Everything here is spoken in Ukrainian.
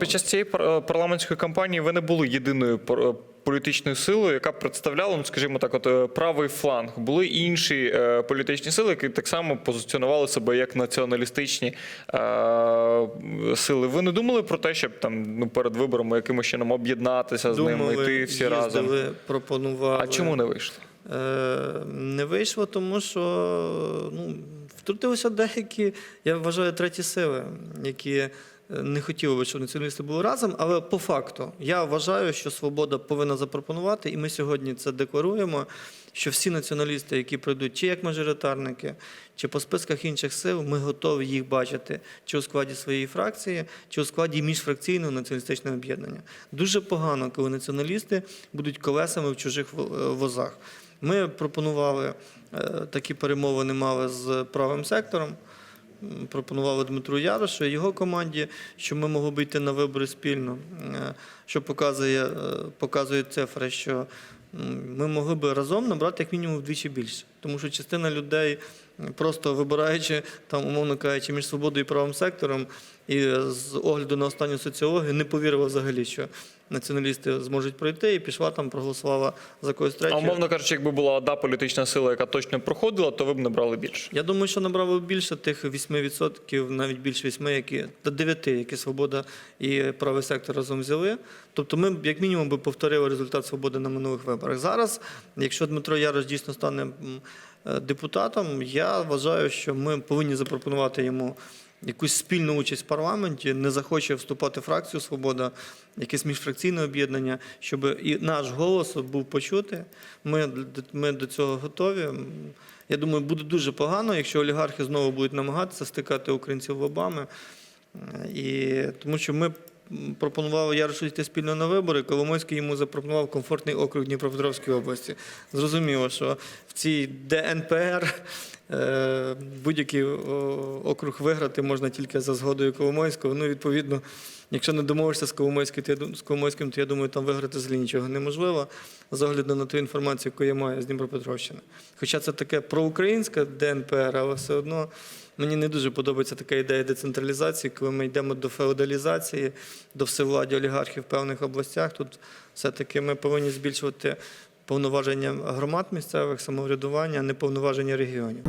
Під час цієї парламентської кампанії ви не були єдиною політичною силою, яка представляла, ну скажімо так, от е, правий фланг. Були інші е, політичні сили, які так само позиціонували себе як націоналістичні е, сили. Ви не думали про те, щоб там ну перед виборами якимось чином об'єднатися з ними, йти всі разом? пропонували. А чому не вийшло? Е, Не вийшло, тому що ну, втрутилися деякі, я вважаю, треті сили, які е, не хотіли би, щоб націоналісти були разом. Але по факту я вважаю, що свобода повинна запропонувати, і ми сьогодні це декларуємо. Що всі націоналісти, які прийдуть чи як мажоритарники, чи по списках інших сил, ми готові їх бачити чи у складі своєї фракції, чи у складі міжфракційного націоналістичного об'єднання. Дуже погано, коли націоналісти будуть колесами в чужих е, возах. Ми пропонували е, такі перемовини мали з правим сектором. Пропонували Дмитру Ярошу і його команді, що ми могли б йти на вибори спільно, Е, що показує, показує цифри, що ми могли б разом набрати як мінімум вдвічі більше. Тому що частина людей, просто вибираючи там, умовно кажучи, між свободою і правим сектором, і з огляду на останню соціологію, не повірила взагалі, що націоналісти зможуть пройти, і пішла там, проголосувала за когось А умовно кажучи, якби була одна політична сила, яка точно проходила, то ви б набрали більше. Я думаю, що набрали більше тих 8%, навіть більше 8, які та 9, які свобода і правий сектор разом взяли. Тобто, ми як мінімум би повторили результат свободи на минулих виборах. Зараз, якщо Дмитро Ярош дійсно стане депутатом, я вважаю, що ми повинні запропонувати йому. Якусь спільну участь в парламенті, не захоче вступати в фракцію Свобода, якесь міжфракційне об'єднання, щоб і наш голос був почути. Ми, ми до цього готові. Я думаю, буде дуже погано, якщо олігархи знову будуть намагатися стикати українців лобами. Е, І, тому що ми м, пропонували Ярошу йти спільно на вибори, Коломойський йому запропонував комфортний округ Дніпропетровської області. Зрозуміло, що в цій ДНПР будь-який округ виграти можна тільки за згодою Коломойського. Ну, відповідно, якщо не домовишся з Коломойським, то з Коломойським, то я думаю, там виграти взагалі нічого неможливо, з огляду на ту інформацію, яку я маю з Дніпропетровщини. Хоча це таке проукраїнська ДНПР, але все одно мені не дуже подобається така ідея децентралізації, коли ми йдемо до феодалізації, до всевладдя олігархів в певних областях. Тут все-таки ми повинні збільшувати повноваження громад місцевих, самоврядування, а не повноваження регіонів.